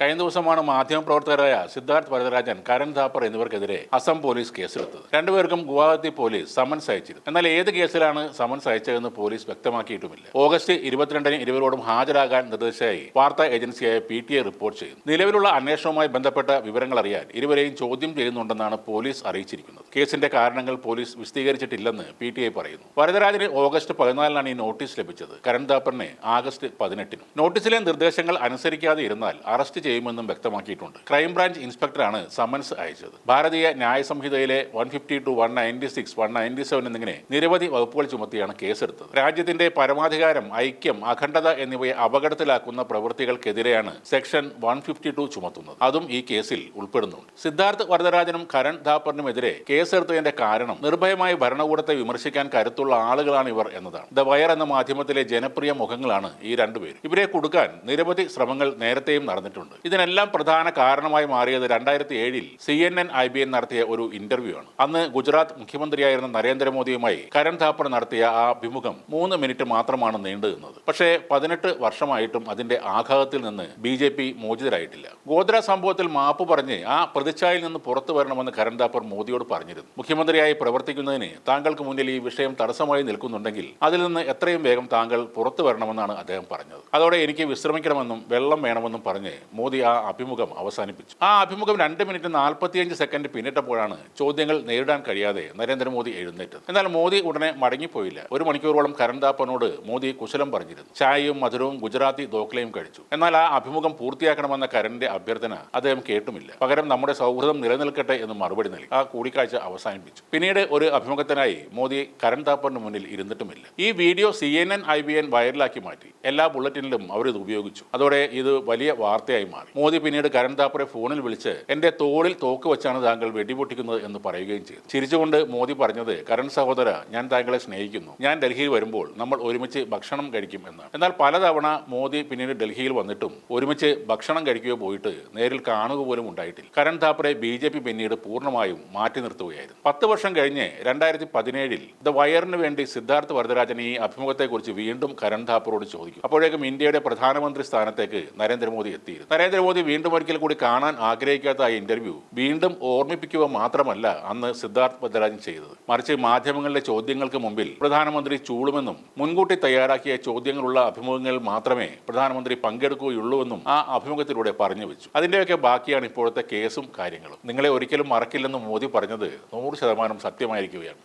കഴിഞ്ഞ ദിവസമാണ് മാധ്യമപ്രവർത്തകരായ സിദ്ധാർത്ഥ് വരദരാജൻ കരൺ ഥാപ്പർ എന്നിവർക്കെതിരെ അസം പോലീസ് കേസെടുത്തത്. രണ്ടുപേർക്കും ഗുവാഹത്തി പോലീസ് സമൻസ് അയച്ചിരുന്നു. എന്നാൽ ഏത് കേസിലാണ് സമൻസ് അയച്ചതെന്ന് പോലീസ് വ്യക്തമാക്കിയിട്ടുമില്ല. ഓഗസ്റ്റ് ഇരുപത്തിരണ്ടിന് ഇരുവരോടും ഹാജരാകാൻ നിർദ്ദേശിച്ചായി വാർത്താ ഏജൻസിയായ പി ടി ഐ റിപ്പോർട്ട് ചെയ്യുന്നു. നിലവിലുള്ള അന്വേഷണവുമായി ബന്ധപ്പെട്ട വിവരങ്ങൾ അറിയാൻ ഇരുവരെയും ചോദ്യം ചെയ്യുന്നുണ്ടെന്നാണ് പോലീസ് അറിയിച്ചിരിക്കുന്നത്. കേസിന്റെ കാരണങ്ങൾ പോലീസ് വിശദീകരിച്ചിട്ടില്ലെന്ന് പി ടി ഐ പറയുന്നു. വരദരാജന് ഓഗസ്റ്റ് പതിനാലിനാണ് ഈ നോട്ടീസ് ലഭിച്ചത്. കരൺ ഥാപ്പറിനെ ആഗസ്റ്റ് പതിനെട്ടിനും. നോട്ടീസിലെ നിർദ്ദേശങ്ങൾ അനുസരിക്കാതെ ഇരുന്നാൽ അറസ്റ്റ് ചെയ്യുമെന്നും വ്യക്തമാക്കിയിട്ടുണ്ട്. ക്രൈംബ്രാഞ്ച് ഇൻസ്പെക്ടറാണ് സമൻസ് അയച്ചത്. Bharatiya Nyaya സംഹിതയിലെ one fifty two one ninety six one ninety seven എന്നിങ്ങനെ നിരവധി വകുപ്പുകൾ ചുമത്തിയാണ് കേസെടുത്തത്. രാജ്യത്തിന്റെ പരമാധികാരം ഐക്യം അഖണ്ഡത എന്നിവയെ അപകടത്തിലാക്കുന്ന പ്രവൃത്തികൾക്കെതിരെയാണ് സെക്ഷൻ വൺ ഫിഫ്റ്റി ടു ചുമത്തുന്നത്. അതും ഈ കേസിൽ ഉൾപ്പെടുന്നുണ്ട്. സിദ്ധാർത്ഥ് വരദരാജനും കരൺ ഥാപ്പറിനുമെതിരെ കേസെടുത്തതിന്റെ കാരണം നിർഭയമായി ഭരണകൂടത്തെ വിമർശിക്കാൻ കരുത്തുള്ള ആളുകളാണ് ഇവർ എന്നതാണ്. ദ വയർ എന്ന മാധ്യമത്തിലെ ജനപ്രിയ മുഖങ്ങളാണ് ഈ രണ്ടുപേരും. ഇവരെ കൊടുക്കാൻ നിരവധി ശ്രമങ്ങൾ നേരത്തെയും നടന്നിട്ടുണ്ട്. ഇതിനെല്ലാം പ്രധാന കാരണമായി മാറിയത് രണ്ടായിരത്തി ഏഴിൽ C N N I B N നടത്തിയ ഒരു ഇന്റർവ്യൂ ആണ് അന്ന് ഗുജറാത്ത് മുഖ്യമന്ത്രിയായിരുന്ന നരേന്ദ്രമോദിയുമായി കരൺ ഥാപ്പർ നടത്തിയ ആ അഭിമുഖം മൂന്ന് മിനിറ്റ് മാത്രമാണ് നീണ്ടു നിന്നത് പക്ഷേ പതിനെട്ട് വർഷമായിട്ടും അതിന്റെ ആഘാതത്തിൽ നിന്ന് ബി ജെ പി മോചിതരായിട്ടില്ല. ഗോദ്ര സംഭവത്തിൽ മാപ്പ് പറഞ്ഞ് ആ പ്രതിച്ഛായിൽ നിന്ന് പുറത്തു വരണമെന്ന് കരൺ ഥാപ്പർ മോദിയോട് പറഞ്ഞിരുന്നു. മുഖ്യമന്ത്രിയായി പ്രവർത്തിക്കുന്നതിന് താങ്കൾക്ക് മുന്നിൽ ഈ വിഷയം തടസ്സമായി നിൽക്കുന്നുണ്ടെങ്കിൽ അതിൽ നിന്ന് എത്രയും വേഗം താങ്കൾ പുറത്തു വരണമെന്നാണ് അദ്ദേഹം പറഞ്ഞത്. അതോടെ എനിക്ക് വിശ്രമിക്കണമെന്നും വെള്ളം വേണമെന്നും പറഞ്ഞ് മോദി ആ അഭിമുഖം അവസാനിപ്പിച്ചു. ആ അഭിമുഖം രണ്ട് മിനിറ്റ് നാൽപ്പത്തിയഞ്ച് സെക്കൻഡ് പിന്നിട്ടപ്പോഴാണ് ചോദ്യങ്ങൾ നേരിടാൻ കഴിയാതെ നരേന്ദ്രമോദി എഴുന്നേറ്റത്. എന്നാൽ മോദി ഉടനെ മടങ്ങിപ്പോയില്ല. ഒരു മണിക്കൂറോളം കരൺ ഥാപ്പറിനോട് മോദി കുശലം പറഞ്ഞിരുന്നു. ചായയും മധുരവും ഗുജറാത്തി ദോക്ലയും കഴിച്ചു. എന്നാൽ ആ അഭിമുഖം പൂർത്തിയാക്കണമെന്ന കരണിന്റെ അഭ്യർത്ഥന അദ്ദേഹം കേട്ടുമില്ല. പകരം നമ്മുടെ സൗഹൃദം നിലനിൽക്കട്ടെ എന്ന് മറുപടി നൽകി. ആ കൂടിക്കാഴ്ച അവസാനിപ്പിച്ചു. പിന്നീട് ഒരു അഭിമുഖത്തിനായി മോദി കരൺ താപ്പറിന് മുന്നിൽ ഇരുന്നിട്ടുമില്ല. ഈ video C N N I B N വൈറലാക്കി മാറ്റി. എല്ലാ ബുള്ളറ്റിനിലും അവർ ഇത് ഉപയോഗിച്ചു. അതോടെ ഇത് വലിയ വാർത്തയായി മോദി പിന്നീട് കരൺ താപ്പറെ ഫോണിൽ വിളിച്ച് എന്റെ തോളിൽ തോക്ക് വെച്ചാണ് താങ്കൾ വെടിപൊട്ടിക്കുന്നത് എന്ന് പറയുകയും ചെയ്തു. ചിരിച്ചുകൊണ്ട് മോദി പറഞ്ഞത് കരൺ സഹോദര ഞാൻ താങ്കളെ സ്നേഹിക്കുന്നു. ഞാൻ ഡൽഹിയിൽ വരുമ്പോൾ നമ്മൾ ഒരുമിച്ച് ഭക്ഷണം കഴിക്കും എന്നാണ്. എന്നാൽ പലതവണ മോദി പിന്നീട് ഡൽഹിയിൽ വന്നിട്ടും ഒരുമിച്ച് ഭക്ഷണം കഴിക്കുകയോ പോയിട്ട് നേരിൽ കാണുക പോലും ഉണ്ടായിട്ടില്ല. കരൺ താപ്പറെ ബി ജെ പി പിന്നീട് പൂർണമായും മാറ്റി നിർത്തുകയായിരുന്നു. പത്ത് വർഷം കഴിഞ്ഞ് രണ്ടായിരത്തി പതിനേഴിൽ ദ വയറിന് വേണ്ടി സിദ്ധാർത്ഥ് വരദരാജൻ ഈ അഭിമുഖത്തെക്കുറിച്ച് വീണ്ടും കരൺ താപ്പറോട് ചോദിക്കും. അപ്പോഴേക്കും ഇന്ത്യയുടെ പ്രധാനമന്ത്രി സ്ഥാനത്തേക്ക് നരേന്ദ്രമോദി എത്തിയിരുന്നു. നരേന്ദ്രമോദി വീണ്ടും ഒരിക്കൽ കൂടി കാണാൻ ആഗ്രഹിക്കാത്ത ആ ഇന്റർവ്യൂ വീണ്ടും ഓർമ്മിപ്പിക്കുക മാത്രമല്ല അന്ന് സിദ്ധാർത്ഥ് വരദരാജൻ ചെയ്തത്. മറിച്ച് മാധ്യമങ്ങളിലെ ചോദ്യങ്ങൾക്ക് മുമ്പിൽ പ്രധാനമന്ത്രി ചൂളുമെന്നും മുൻകൂട്ടി തയ്യാറാക്കിയ ചോദ്യങ്ങളുള്ള അഭിമുഖങ്ങളിൽ മാത്രമേ പ്രധാനമന്ത്രി പങ്കെടുക്കുകയുള്ളൂവെന്നും ആ അഭിമുഖത്തിലൂടെ പറഞ്ഞു വെച്ചു. അതിന്റെയൊക്കെ ബാക്കിയാണ് ഇപ്പോഴത്തെ കേസും കാര്യങ്ങളും. നിങ്ങളെ ഒരിക്കലും മറക്കില്ലെന്ന് മോദി പറഞ്ഞത് നൂറ് ശതമാനം സത്യമായിരിക്കുകയാണ്.